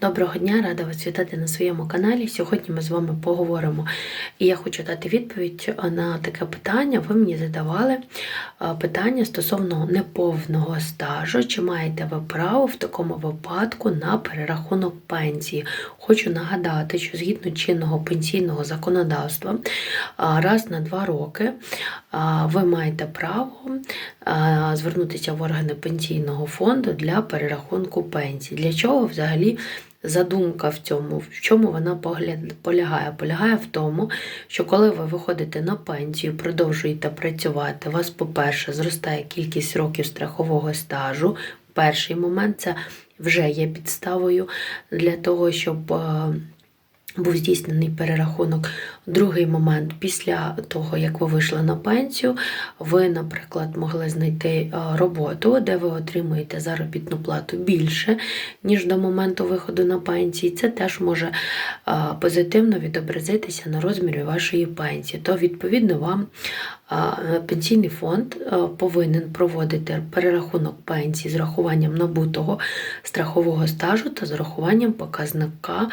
Доброго дня, рада вас вітати на своєму каналі. Сьогодні ми з вами поговоримо, і я хочу дати відповідь на таке питання. Ви мені задавали питання стосовно неповного стажу. Чи маєте ви право в такому випадку на перерахунок пенсії? Хочу нагадати, що згідно чинного пенсійного законодавства, раз на два роки ви маєте право звернутися в органи пенсійного фонду для перерахунку пенсії. Для чого взагалі? задумка в цьому, в чому вона полягає? Полягає в тому, що коли ви виходите на пенсію, продовжуєте працювати, у вас, по-перше, зростає кількість років страхового стажу. Перший момент це вже є підставою для того, щоб е, був здійснений перерахунок. Другий момент, після того, як ви вийшли на пенсію, ви, наприклад, могли знайти е, роботу, де ви отримуєте заробітну плату більше, ніж до моменту виходу на пенсії. Це теж може е, позитивно відобразитися на розмірі вашої пенсії. То, відповідно, вам е, пенсійний фонд повинен проводити перерахунок пенсії з рахуванням набутого страхового стажу та з рахуванням показника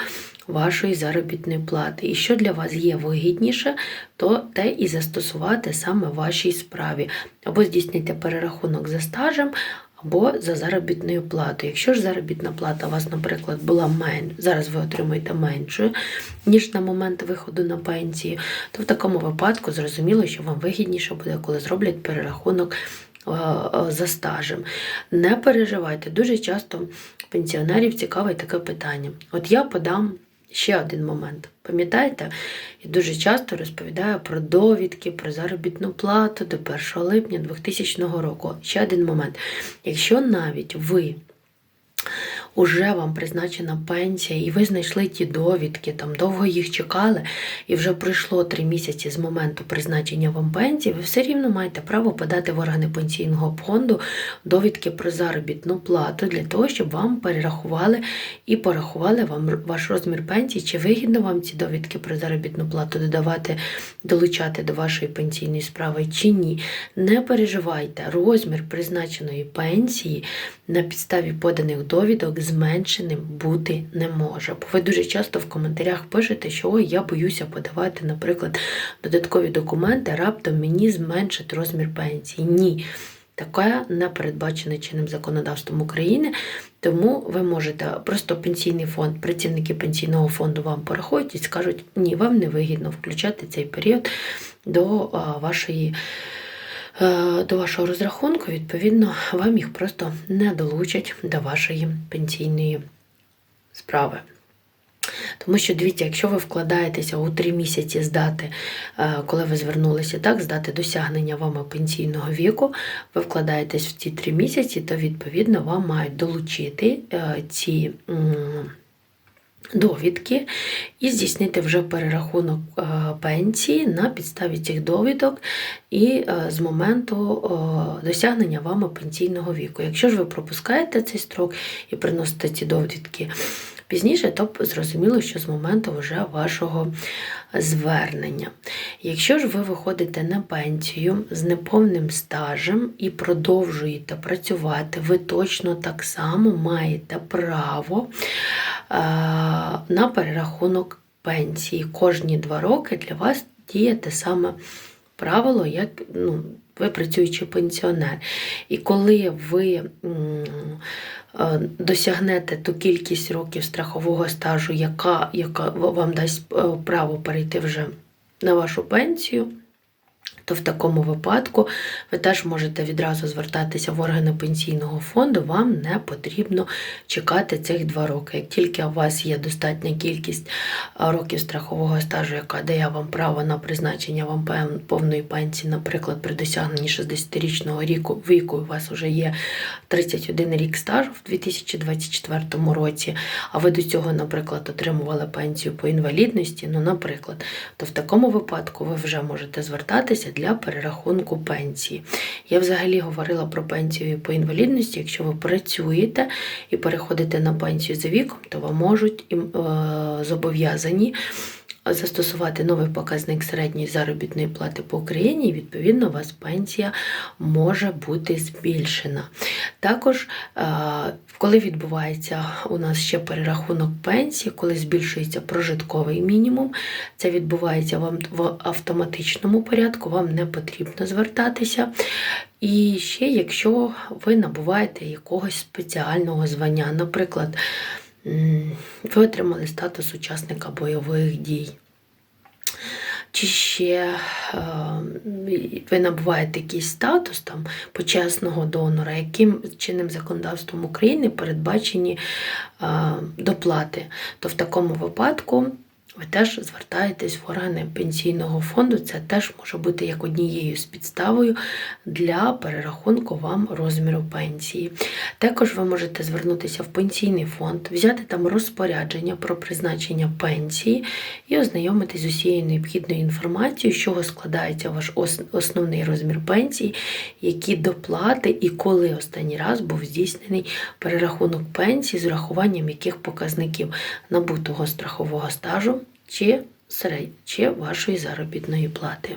вашої заробітної плати. І що для вас є вигідніше, то те і застосувати саме вашій справі. Або здійснити перерахунок за стажем, або за заробітною платою. Якщо ж заробітна плата у вас, наприклад, була менш, зараз ви отримуєте меншою, ніж на момент виходу на пенсію, то в такому випадку зрозуміло, що вам вигідніше буде, коли зроблять перерахунок. Е, е, за стажем. Не переживайте, дуже часто пенсіонерів цікавить таке питання. От я подам Ще один момент. Пам'ятаєте, я дуже часто розповідаю про довідки, про заробітну плату до 1 липня 2000 року. Ще один момент. Якщо навіть ви уже вам призначена пенсія, і ви знайшли ті довідки, там довго їх чекали, і вже пройшло три місяці з моменту призначення вам пенсії, ви все рівно маєте право подати в органи пенсійного фонду довідки про заробітну плату для того, щоб вам перерахували і порахували вам ваш розмір пенсії, чи вигідно вам ці довідки про заробітну плату додавати, долучати до вашої пенсійної справи, чи ні. Не переживайте, розмір призначеної пенсії на підставі поданих довідок зменшеним бути не може. Бо ви дуже часто в коментарях пишете, що ой, я боюся подавати, наприклад, додаткові документи, раптом мені зменшить розмір пенсії. Ні. Таке не передбачене чинним законодавством України, тому ви можете просто пенсійний фонд, працівники пенсійного фонду вам порахують і скажуть, ні, вам не вигідно включати цей період до вашої. Е, до вашого розрахунку, відповідно, вам їх просто не долучать до вашої пенсійної справи. Тому що, дивіться, якщо ви вкладаєтеся у три місяці здати, е, коли ви звернулися, так, здати досягнення вами пенсійного віку, ви вкладаєтесь в ці три місяці, то, відповідно, вам мають долучити е, ці довідки і здійснити вже перерахунок е, пенсії на підставі цих довідок і е, з моменту досягнення вами пенсійного віку. Якщо ж ви пропускаєте цей строк і приносите ці довідки пізніше, то зрозуміло, що з моменту вже вашого звернення. Якщо ж ви виходите на пенсію з неповним стажем і продовжуєте працювати, ви точно так само маєте право на перерахунок пенсії. Кожні два роки для вас діє те саме правило, як ну, ви працюючий пенсіонер. І коли ви досягнете ту кількість років страхового стажу, яка, яка вам дасть е, право перейти вже на вашу пенсію, то в такому випадку ви теж можете відразу звертатися в органи пенсійного фонду, вам не потрібно чекати цих два роки. Як тільки у вас є достатня кількість років страхового стажу, яка дає вам право на призначення вам повної пенсії, наприклад, при досягненні 60-річного ріку віку, у вас вже є 31 рік стажу в 2024 році, а ви до цього, наприклад, отримували пенсію по інвалідності, ну, наприклад, то в такому випадку ви вже можете звертатися для перерахунку пенсії. Я взагалі говорила про пенсію по інвалідності. Якщо ви працюєте і переходите на пенсію за віком, то вам можуть е, зобов'язані застосувати новий показник середньої заробітної плати по Україні, і відповідно у вас пенсія може бути збільшена. Також, е, коли відбувається у нас ще перерахунок пенсії, коли збільшується прожитковий мінімум, це відбувається вам в автоматичному порядку, вам не потрібно звертатися. І ще, якщо ви набуваєте якогось спеціального звання, наприклад, ви отримали статус учасника бойових дій. Чи ще е, ви набуваєте якийсь статус там почесного донора, яким чинним законодавством України передбачені е, доплати, то в такому випадку ви теж звертаєтесь в органи пенсійного фонду. Це теж може бути як однією з підставою для перерахунку вам розміру пенсії. Також ви можете звернутися в пенсійний фонд, взяти там розпорядження про призначення пенсії і ознайомитись з усією необхідною інформацією, з чого складається ваш основний розмір пенсії, які доплати і коли останній раз був здійснений перерахунок пенсії з урахуванням яких показників набутого страхового стажу чи серед чи вашої заробітної плати.